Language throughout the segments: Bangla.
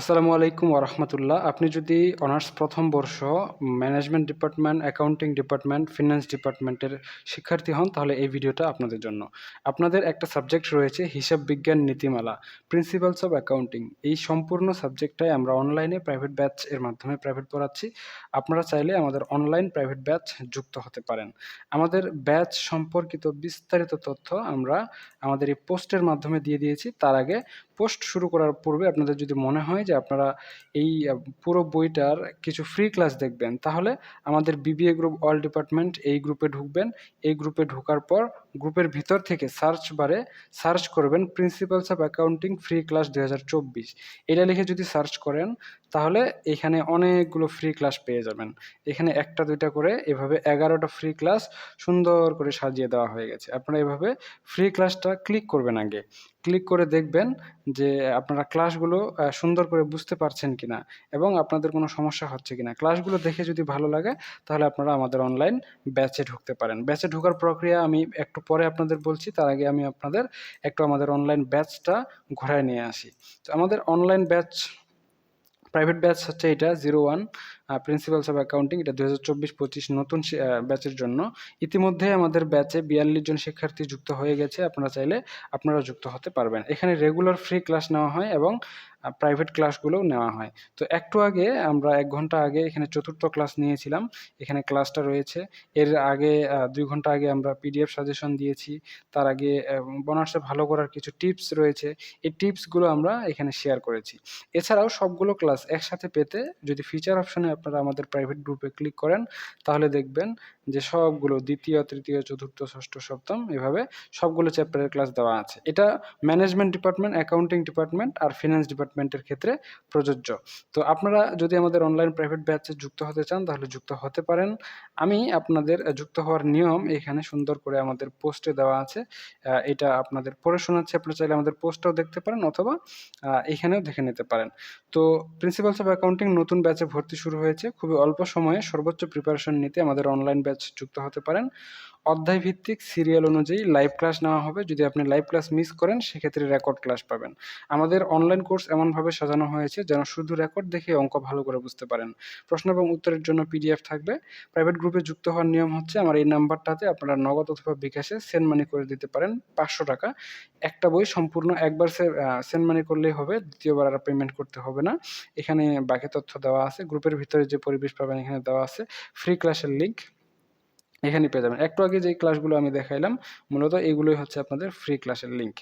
আসসালামু আলাইকুম ওরহমতুল্লাহ আপনি যদি অনার্স প্রথম বর্ষ management department, accounting department, finance ডিপার্টমেন্টের শিক্ষার্থী হন, তাহলে এই ভিডিওটা আপনাদের জন্য। আপনাদের একটা সাবজেক্ট রয়েছে, হিসাব বিজ্ঞান নীতিমালা প্রিন্সিপালস অফ অ্যাকাউন্টিং এই সম্পূর্ণ সাবজেক্টটাই আমরা অনলাইনে প্রাইভেট ব্যাচ এর মাধ্যমে প্রাইভেট পড়াচ্ছি। আপনারা চাইলে আমাদের অনলাইন প্রাইভেট ব্যাচ যুক্ত হতে পারেন। আমাদের ব্যাচ সম্পর্কিত বিস্তারিত তথ্য আমরা আমাদের এই পোস্টের মাধ্যমে দিয়ে দিয়েছি। তার আগে পোস্ট শুরু করার পূর্বে আপনাদের যদি মনে হয় যে আপনারা এই পুরো বইটার কিছু ফ্রি ক্লাস দেখবেন, তাহলে আমাদের বিবিএ গ্রুপ অল ডিপার্টমেন্ট এই গ্রুপে ঢুকবেন। এই গ্রুপে ঢোকার পর গ্রুপের ভিতর থেকে সার্চ বারে সার্চ করবেন principles of accounting free class দু হাজার চব্বিশ। এটা লিখে যদি সার্চ করেন, তাহলে এখানে অনেকগুলো ফ্রি ক্লাস পেয়ে যাবেন। এখানে একটা, দুইটা করে এভাবে এগারোটা ফ্রি ক্লাস সুন্দর করে সাজিয়ে দেওয়া হয়ে গেছে। আপনারা এভাবে ফ্রি ক্লাসটা ক্লিক করবেন আগে। ক্লিক করে দেখবেন যে আপনারা ক্লাসগুলো সুন্দর করে বুঝতে পারছেন কিনা এবং আপনাদের কোনো সমস্যা হচ্ছে কিনা। ক্লাসগুলো দেখে যদি ভালো লাগে, তাহলে আপনারা আমাদের অনলাইন ব্যাচে ঢুকতে পারেন। ব্যাচে ঢোকার প্রক্রিয়া আমি একটু পরে আপনাদের বলছি, তার আগে আমি আপনাদের একটু আমাদের অনলাইন ব্যাচটা ঘোরায় নিয়ে আসি। তো আমাদের অনলাইন ব্যাচ প্রাইভেট ব্যাচ হচ্ছে এটা zero one principles of accounting এটা দু হাজার চব্বিশ পঁচিশ নতুন ব্যাচের জন্য। ইতিমধ্যে আমাদের ব্যাচে বিয়াল্লিশ জন শিক্ষার্থী যুক্ত হয়ে গেছে, আপনারা চাইলে আপনারা যুক্ত হতে পারবেন। এখানে রেগুলার ফ্রি ক্লাস নেওয়া হয় এবং প্রাইভেট ক্লাসগুলোও নেওয়া হয়। তো একটু আগে আমরা এক ঘণ্টা আগে এখানে চতুর্থ ক্লাস নিয়েছিলাম। এখানে ক্লাসটা রয়েছে। এর আগে দুই ঘণ্টা আগে আমরা পিডিএফ সাজেশন দিয়েছি। তার আগে বোনার্সে ভালো করার কিছু টিপস রয়েছে। এই টিপসগুলো আমরা এখানে শেয়ার করেছি। এছাড়াও সবগুলো ক্লাস একসাথে পেতে যদি ফিচার অপশনে আপনারা আমাদের প্রাইভেট গ্রুপে ক্লিক করেন তাহলে দেখবেন যে সবগুলো দ্বিতীয়, তৃতীয়, চতুর্থ, ষষ্ঠ, সপ্তম, এভাবে সবগুলো চ্যাপ্টারের ক্লাস দেওয়া আছে। এটা ম্যানেজমেন্ট ডিপার্টমেন্ট অ্যাকাউন্টিং ডিপার্টমেন্ট আর ফিনান্স ডিপার্টমেন্টের ক্ষেত্রে প্রযোজ্য। তো আপনারা যদি আমাদের অনলাইন প্রাইভেট ব্যাচে যুক্ত হতে চান, তাহলে যুক্ত হতে পারেন। আমি আপনাদের যুক্ত হওয়ার নিয়ম এখানে সুন্দর করে আমাদের পোস্টে দেওয়া আছে। এটা আপনাদের পড়ে শোনাচ্ছি আপনারা চাইলে আমাদের পোস্টটাও দেখতে পারেন অথবা এখানেও দেখে নিতে পারেন। তো প্রিন্সিপালস অফ অ্যাকাউন্টিং নতুন ব্যাচে ভর্তি শুরু হয়েছে। খুবই অল্প সময়ে সর্বোচ্চ প্রিপারেশন নিতে আমাদের অনলাইন ব্যাচ যুক্ত হতে পারেন। অধ্যায় ভিত্তিক সিরিয়াল অনুযায়ী লাইভ ক্লাস নেওয়া হবে। যদি আপনি লাইভ ক্লাস মিস করেন, সেক্ষেত্রে রেকর্ড ক্লাস পাবেন। আমাদের অনলাইন কোর্স এমনভাবে সাজানো হয়েছে যেন শুধু রেকর্ড দেখে অঙ্ক ভালো করে বুঝতে পারেন। প্রশ্ন এবং উত্তরের জন্য পিডিএফ থাকবে। প্রাইভেট গ্রুপে যুক্ত হওয়ার নিয়ম হচ্ছে আমার এই নাম্বারটাতে আপনারা নগদ অথবা বিকাশে সেন্ড মানি করে দিতে পারেন, পাঁচশো টাকা। একটা বই সম্পূর্ণ একবার সেন্ড মানি করলেই হবে, দ্বিতীয়বার আর পেমেন্ট করতে হবে না। এখানে বাকি তথ্য দেওয়া আছে। গ্রুপের ভিতরে যে পরিবেশ পাবেন এখানে দেওয়া আছে। ফ্রি ক্লাসের লিঙ্ক এখানে পেয়ে যাবেন। একটু আগে যে ক্লাসগুলো আমি দেখাইলাম, মূলত এগুলোই হচ্ছে আপনাদের ফ্রি ক্লাসের লিঙ্ক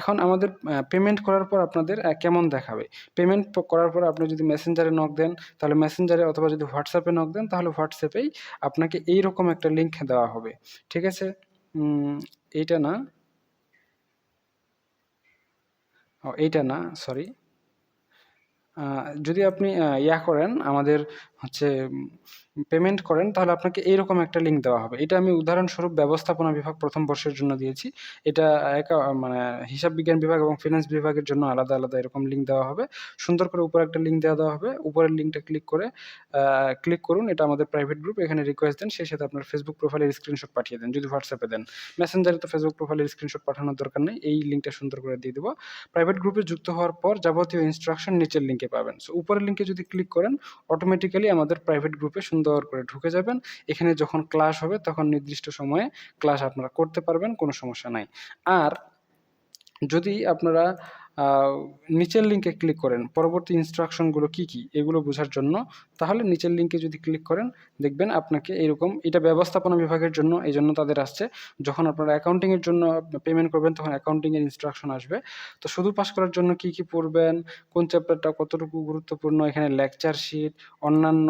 এখন আমাদের পেমেন্ট করার পর আপনাদের কেমন দেখাবে? পেমেন্ট করার পর আপনি যদি মেসেঞ্জারে নক দেন, তাহলে মেসেঞ্জারে অথবা যদি হোয়াটসঅ্যাপে নক দেন, তাহলে হোয়াটসঅ্যাপেই আপনাকে এই রকম একটা লিঙ্ক দেওয়া হবে। ঠিক আছে? এইটা না? ও, এইটা না সরি যদি আপনি ইয়া করেন, আমাদের হচ্ছে পেমেন্ট করেন, তাহলে আপনাকে এইরকম একটা লিঙ্ক দেওয়া হবে। এটা আমি উদাহরণস্বরূপ ব্যবস্থাপনা বিভাগ প্রথম বর্ষের জন্য দিয়েছি। এটা একা মানে হিসাব বিজ্ঞান বিভাগ এবং ফিনান্স বিভাগের জন্য আলাদা আলাদা এরকম লিঙ্ক দেওয়া হবে। সুন্দর করে উপরে একটা লিঙ্ক দেওয়া দেওয়া হবে। উপরের লিঙ্কটা ক্লিক করে ক্লিক করুন। এটা আমাদের প্রাইভেট গ্রুপ এখানে রিকোয়েস্ট দেন, সেই সাথে আপনার ফেসবুক প্রোফাইলের স্ক্রিনশট পাঠিয়ে দেন। যদি হোয়াটসঅ্যাপে দেন। মেসেঞ্জারে তো ফেসবুক প্রোফাইলের স্ক্রিনশট পাঠানোর দরকার নেই। এই লিঙ্কটা সুন্দর করে দিয়ে দেবো। প্রাইভেট গ্রুপে যুক্ত হওয়ার পর যাবতীয় ইনস্ট্রাকশন নিচের লিঙ্কে পাবেন। সো উপরের লিঙ্কে যদি ক্লিক করেন অটোমেটিক্যালি আমাদের প্রাইভেট গ্রুপে সুন্দর করে ঢুকে যাবেন। এখানে যখন ক্লাস হবে, তখন নির্দিষ্ট সময়ে ক্লাস আপনারা করতে পারবেন, কোনো সমস্যা নাই। আর যদি আপনারা নিচের লিঙ্কে ক্লিক করেন, পরবর্তী ইনস্ট্রাকশনগুলো কি কি, এগুলো বোঝার জন্য তাহলে নিচের লিঙ্কে যদি ক্লিক করেন, দেখবেন আপনাকে এরকম, এটা ব্যবস্থাপনা বিভাগের জন্য এই জন্য তাদের আসছে। যখন আপনারা অ্যাকাউন্টিংয়ের জন্য পেমেন্ট করবেন, তখন অ্যাকাউন্টিংয়ের ইনস্ট্রাকশন আসবে। তো শুধু পাস করার জন্য কি কি পড়বেন, কোন চ্যাপ্টারটা কতটুকু গুরুত্বপূর্ণ, এখানে লেকচার শিট অন্যান্য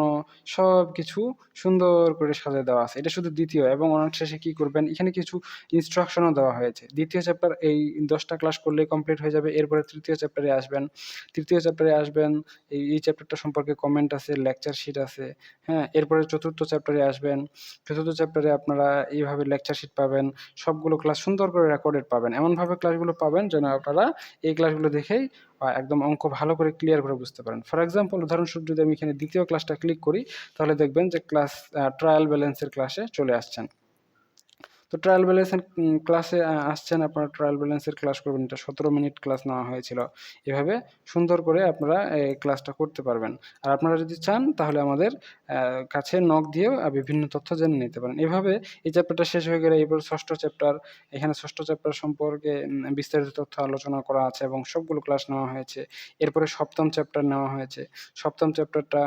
সব কিছু সুন্দর করে সাজিয়ে দেওয়া আছে। এটা শুধু দ্বিতীয়, এবং অনার্স শেষে কী করবেন, এখানে কিছু ইনস্ট্রাকশনও দেওয়া হয়েছে। দ্বিতীয় চ্যাপ্টার এই দশটা ক্লাস করলেই কমপ্লিট হয়ে যাবে, এরপরে তৃতীয় চ্যাপ্টারে আসবেন। তৃতীয় চ্যাপ্টারে আসবেন, এই এই চ্যাপ্টারটা সম্পর্কে কমেন্ট আছে লেকচার শিট আছে। হ্যাঁ এরপরে চতুর্থ চ্যাপ্টারে আসবেন। চতুর্থ চ্যাপ্টারে আপনারা এইভাবে লেকচার শিট পাবেন। সবগুলো ক্লাস সুন্দর করে রেকর্ডেড পাবেন। এমনভাবে ক্লাসগুলো পাবেন যেন আপনারা এই ক্লাসগুলো দেখেই একদম অঙ্ক ভালো করে ক্লিয়ার করে বুঝতে পারেন। ফর এক্সাম্পল উদাহরণস্বরূপ যদি আমি এখানে দ্বিতীয় ক্লাসটা ক্লিক করি, তাহলে দেখবেন যে ক্লাস ট্রায়াল ব্যালেন্সের ক্লাসে চলে আসছেন। তো ট্রায়াল ব্যালেন্সের ক্লাসে আসছেন আপনারা ট্রায়াল ব্যালেন্সের ক্লাস করবেন। এটা সতেরো মিনিট ক্লাস নেওয়া হয়েছিল। এভাবে সুন্দর করে আপনারা এই ক্লাসটা করতে পারবেন। আর আপনারা যদি চান, তাহলে আমাদের কাছে নক দিয়েও বিভিন্ন তথ্য জেনে নিতে পারেন। এভাবে এই চ্যাপ্টারটা শেষ হয়ে গেলে এবার ষষ্ঠ চ্যাপ্টার এখানে ষষ্ঠ চ্যাপ্টার সম্পর্কে বিস্তারিত তথ্য আলোচনা করা আছে এবং সবগুলো ক্লাস নেওয়া হয়েছে। এরপরে সপ্তম চ্যাপ্টার নেওয়া হয়েছে। সপ্তম চ্যাপ্টারটা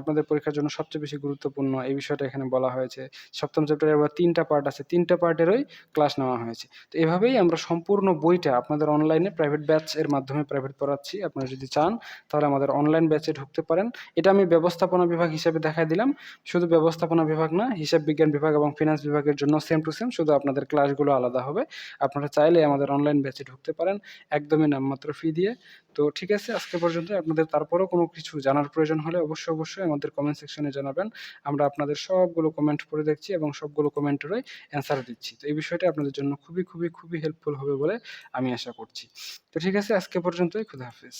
আপনাদের পরীক্ষার জন্য সবচেয়ে বেশি গুরুত্বপূর্ণ, এই বিষয়টা এখানে বলা হয়েছে। সপ্তম চ্যাপ্টারে আবার তিনটা পার্ট আছে। তিনটা পার্টেরই ক্লাস নেওয়া হয়েছে। তো এভাবেই আমরা সম্পূর্ণ বইটা আপনাদের অনলাইনে প্রাইভেট ব্যাচ এর মাধ্যমে প্রাইভেট পড়াচ্ছি। আপনারা যদি চান, তাহলে আমাদের অনলাইন ব্যাচে ঢুকতে পারেন। এটা আমি ব্যবস্থাপনা বিভাগ হিসেবে দেখাই দিলাম। শুধু ব্যবস্থাপনা বিভাগ না, হিসাব বিজ্ঞান বিভাগ এবং ফিনান্স বিভাগের জন্য সেম টু সেম শুধু আপনাদের ক্লাসগুলো আলাদা হবে। আপনারা চাইলে আমাদের অনলাইন ব্যাচে ঢুকতে পারেন, একদমই নামমাত্র ফি দিয়ে। তো ঠিক আছে, আজকে পর্যন্ত আপনাদের তারপরেও কোনো কিছু জানার প্রয়োজন হলে অবশ্যই অবশ্যই আমাদের কমেন্ট সেকশনে জানাবেন। আমরা আপনাদের সবগুলো কমেন্ট পড়ে দেখছি এবং সবগুলো কমেন্টেরই অ্যান্সার দিচ্ছি। তো এই বিষয়টা আপনাদের জন্য খুবই খুবই খুবই হেল্পফুল হবে বলে আমি আশা করছি। তো ঠিক আছে, আজকে পর্যন্তই। খুদা হাফেজ।